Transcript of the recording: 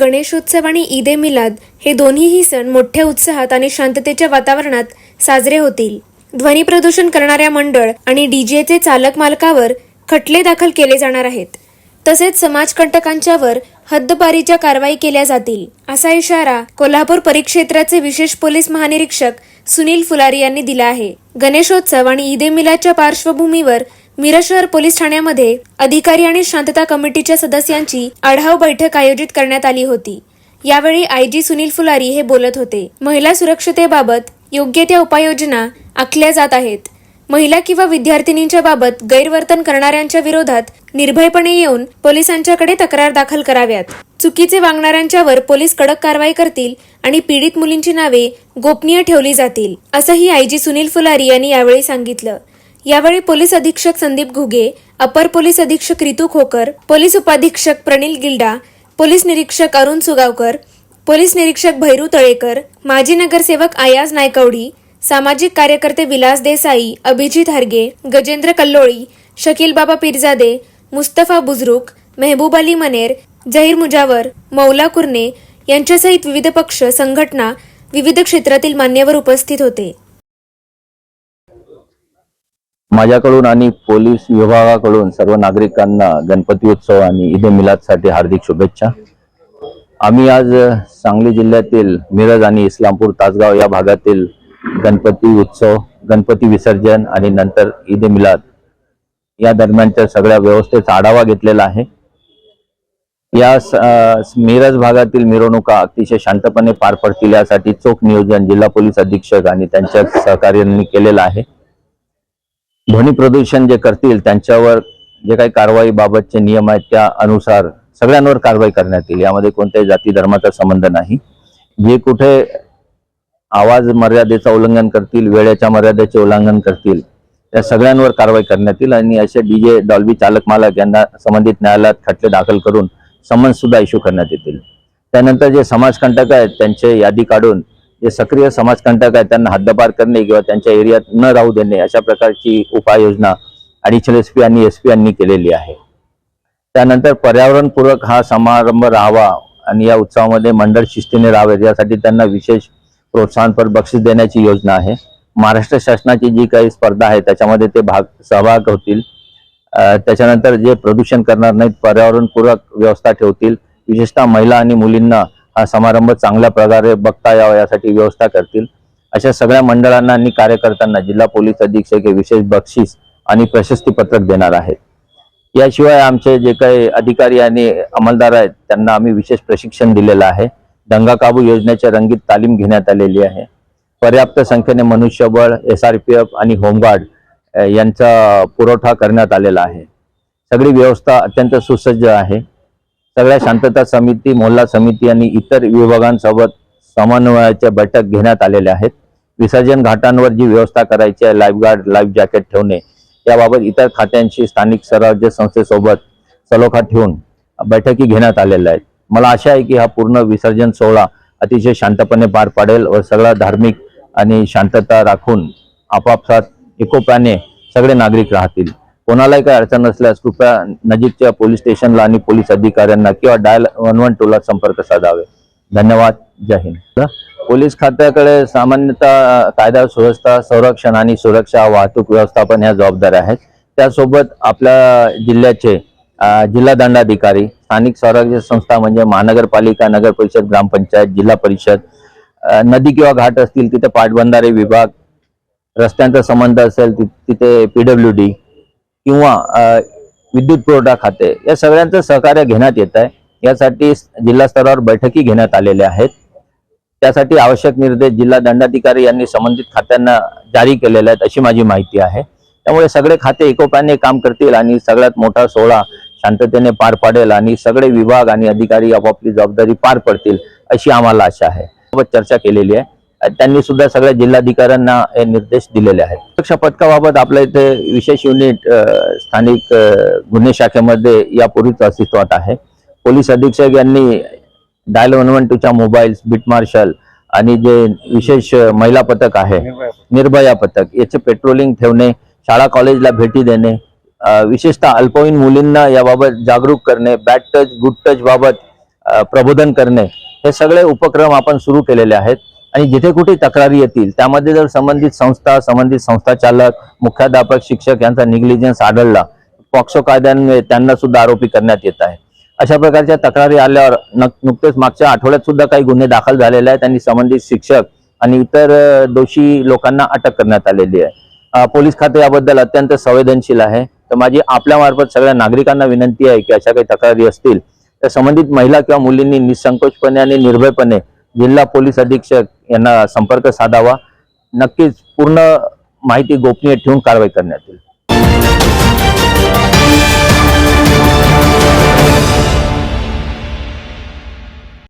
गणेशोत्सव आणि ईद ए मिलाद हे दोन्हीही सण मोठ्या उत्साहात आणि शांततेच्या वातावरणात साजरे होतील. ध्वनी प्रदूषण करणाऱ्या मंडळ आणि डीजेचे चालक मालकावर खटले दाखल केले जाणार आहेत. तसेच समाजकंटकांच्यावर हद्दपारीच्या कारवाई केल्या जातील असा इशारा कोल्हापूर परिक्षेत्राचे विशेष पोलीस महानिरीक्षक सुनील फुलारी यांनी दिला आहे. गणेशोत्सव आणि ईद ए मिलादच्या पार्श्वभूमीवर मिरज शहर पोलीस ठाण्यामध्ये अधिकारी आणि शांतता कमिटीच्या सदस्यांची आढाव बैठक आयोजित करण्यात आली होती. यावेळी आयजी सुनील फुलारी हे बोलत होते. महिला सुरक्षतेबाबत योग्य त्या उपाययोजना आखल्या जात आहेत. महिला किंवा विद्यार्थिनींच्या बाबत गैरवर्तन करणाऱ्यांच्या विरोधात निर्भयपणे येऊन पोलिसांच्याकडे तक्रार दाखल कराव्यात. चुकीचे वागणाऱ्यांच्यावर पोलीस कडक कारवाई करतील आणि पीडित मुलींची नावे गोपनीय ठेवली जातील असंही आयजी सुनील फुलारी यांनी यावेळी सांगितलं. यावेळी पोलीस अधीक्षक संदीप घुगे अपर पोलीस अधीक्षक रितू खोकर पोलीस उपाधीक्षक प्रणील गिल्डा पोलीस निरीक्षक अरुण सुगावकर पोलीस निरीक्षक भैरू तळेकर माजी नगरसेवक आयाज नायकवडी सामाजिक कार्यकर्ते विलास देसाई अभिजित हरगे गजेंद्र कल्लोळी शकील बाबा पिरजादे मुस्तफा बुजरुक मेहबूब अली मनेर जहीर मुजावर मौला कुर्ने यांच्यासहित विविध पक्ष संघटना विविध क्षेत्रातील मान्यवर उपस्थित होते. माझ्याकडून आणि पोलीस विभागाकडून सर्व नागरिकांना गणपती उत्सव आणि ईद मिलादसाठी हार्दिक शुभेच्छा. आम्ही आज सांगली जिल्ह्यातील मिरज आणि इस्लामपूर तासगाव या भागातील गणपती उत्सव गणपती विसर्जन आणि नंतर ईद मिलाद या दरम्यानच्या सगळ्या व्यवस्थेचा आढावा घेतलेला आहे. या मिरज भागातील मिरवणुका अतिशय शांतपणे पार पडतील यासाठी चोख नियोजन जिल्हा पोलीस अधीक्षक आणि त्यांच्या सहकार्यांनी केलेलं आहे. ध्वनी प्रदूषण जे करतील त्यांच्यावर जे काही कारवाई बाबतचे नियम आहेत त्या अनुसार सगळ्यांवर कारवाई करण्यात येईल. यामध्ये कोणत्याही जाती धर्माचा संबंध नाही. जे कुठे आवाज मर्यादेचं उल्लंघन करतील वेळेच्या मर्यादेचे उल्लंघन करतील त्या सगळ्यांवर कारवाई करण्यात येईल. आणि असे डीजे डॉल्बी चालक मालक यांना संबंधित न्यायालयात खटले दाखल करून समन्स सुद्धा इश्यू करण्यात येतील. त्यानंतर जे समाजकंटक आहेत त्यांचे यादी काढून जे सक्रिय समाजकंटक आहेत त्यांना हद्दपार करणे किंवा त्यांच्या एरियात न राहू देणे अशा प्रकारची उपाययोजना अडिशनल एस पी आणि एस पी यांनी केलेली आहे. त्यानंतर पर्यावरणपूरक हा समारंभ राहावा आणि या उत्सवामध्ये मंडळ शिस्तीने राहावे यासाठी त्यांना विशेष प्रोत्साहनपर बक्षीस देण्याची योजना आहे. महाराष्ट्र शासनाची जी काही स्पर्धा आहे त्याच्यामध्ये ते भाग सहभाग होतील. त्याच्यानंतर जे प्रदूषण करणार नाहीत पर्यावरणपूरक व्यवस्था ठेवतील. विशेषतः महिला आणि मुलींना हा समारंभ चांगल्या प्रकारे बघता यावा यासाठी व्यवस्था करतील. अशा सगळ्या मंडळांना आणि कार्यकर्त्यांना जिल्हा पोलीस अधीक्षक हे विशेष बक्षीस आणि प्रशस्तीपत्रक देणार आहेत. याशिवाय आमचे जे काही अधिकारी आणि अंमलदार आहेत त्यांना आम्ही विशेष प्रशिक्षण दिलेलं आहे. दंगा काबू योजनेच्या रंगीत तालीम घेण्यात आलेली आहे. पर्याप्त संख्येने मनुष्यबळ एस आर पी एफ आणि होमगार्ड यांचा पुरवठा करण्यात आलेला आहे. सगळी व्यवस्था अत्यंत सुसज्ज आहे. सगळ्या शांतता समिती मोहल्ला समिती आणि इतर विभागांसोबत समन्वयाच्या बैठक घेण्यात आलेल्या आहेत. विसर्जन घाटांवर जी व्यवस्था करायची आहे लाईफगार्ड लाईफ जॅकेट ठेवणे याबाबत इतर खात्यांशी स्थानिक स्वराज्य संस्थेसोबत सलोखा ठेवून बैठकी घेण्यात आलेल्या आहेत. मला आशा आहे की हा पूर्ण विसर्जन सोहळा अतिशय शांतपणे पार पाडेल व सगळा धार्मिक आणि शांतता राखून आपापसात एकोप्याने सगळे नागरिक राहतील. कोणालाही काही अडचण नसल्यास कृपया नजीकच्या पोलीस स्टेशनला आणि पोलीस अधिकाऱ्यांना किंवा डायल वन वन टूला संपर्क साधावे. धन्यवाद. जय हिंद. पोलीस खात्याकडे सामान्यतः कायदा सुव्यवस्था संरक्षण आणि सुरक्षा वाहतूक व्यवस्थापन ह्या जबाबदाऱ्या आहेत. त्यासोबत आपल्या जिल्ह्याचे जिल्हा दंडाधिकारी स्थानिक स्वराज्य संस्था म्हणजे महानगरपालिका नगर परिषद ग्रामपंचायत जिल्हा परिषद नदी किंवा घाट असतील तिथे पाटबंधारे विभाग रस्त्यांचा संबंध असेल तिथे पीडब्ल्यू डी किंवा विद्युत पुरवठा खाते या सगळ्यांचं सहकार्य घेण्यात येत आहे. यासाठी जिल्हा स्तरावर बैठकी घेण्यात आलेल्या आहेत. त्यासाठी आवश्यक निर्देश जिल्हा दंडाधिकारी यांनी संबंधित खात्यांना जारी केलेले आहेत अशी माझी माहिती आहे. त्यामुळे सगळे खाते एकोप्याने काम करतील आणि सगळ्यात मोठा सोहळा शांततेने पार पाडेल आणि सगळे विभाग आणि अधिकारी आपापली जबाबदारी पार पडतील अशी आम्हाला आशा आहे. सोबत चर्चा केलेली आहे. त्यांनी सुद्धा सगळ्या जिल्हाधिकाऱ्यांना हे निर्देश दिलेले आहेत. सुरक्षा पथकाबाबत आपल्या इथे विशेष युनिट स्थानिक गुन्हे शाखेमध्ये यापूर्वीच अस्तित्वात आहे. पोलीस अधीक्षक यांनी डायल वन वन टूच्या मोबाईल्स बीट मार्शल आणि जे विशेष महिला पथक आहे निर्भया पथक याचे पेट्रोलिंग ठेवणे शाळा कॉलेजला भेटी देणे विशेषतः अल्पवयीन मुलींना याबाबत जागरूक करणे बॅड टच गुड टच बाबत प्रबोधन करणे हे सगळे उपक्रम आपण सुरू केलेले आहेत. आणि जिथे कुठे तक्रारी येतील त्यामध्ये जर संबंधित संस्था संबंधित संस्था चालक मुख्याध्यापक शिक्षक यांचा निग्लिजन्स आढळला पॉक्सो कायद्यान्वये त्यांना सुद्धा आरोपी करण्यात येत आहे. अशा प्रकारच्या तक्रारी आल्यावर नक- नुकतेच मागच्या आठवड्यात सुद्धा काही गुन्हे दाखल झालेले आहेत आणि संबंधित शिक्षक आणि इतर दोषी लोकांना अटक करण्यात आलेली आहे. पोलीस खाते याबद्दल अत्यंत संवेदनशील आहे. तर माझी आपल्या मार्फत सगळ्या नागरिकांना विनंती आहे की अशा काही तक्रारी असतील तर संबंधित महिला किंवा मुलींनी निसंकोचपणे आणि निर्भयपणे जिल्हा पोलीस अधीक्षक यांना संपर्क साधावा. नक्कीच पूर्ण माहिती गोपनीय ठेवून कारवाई करण्यात येईल.